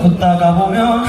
걷다가 보면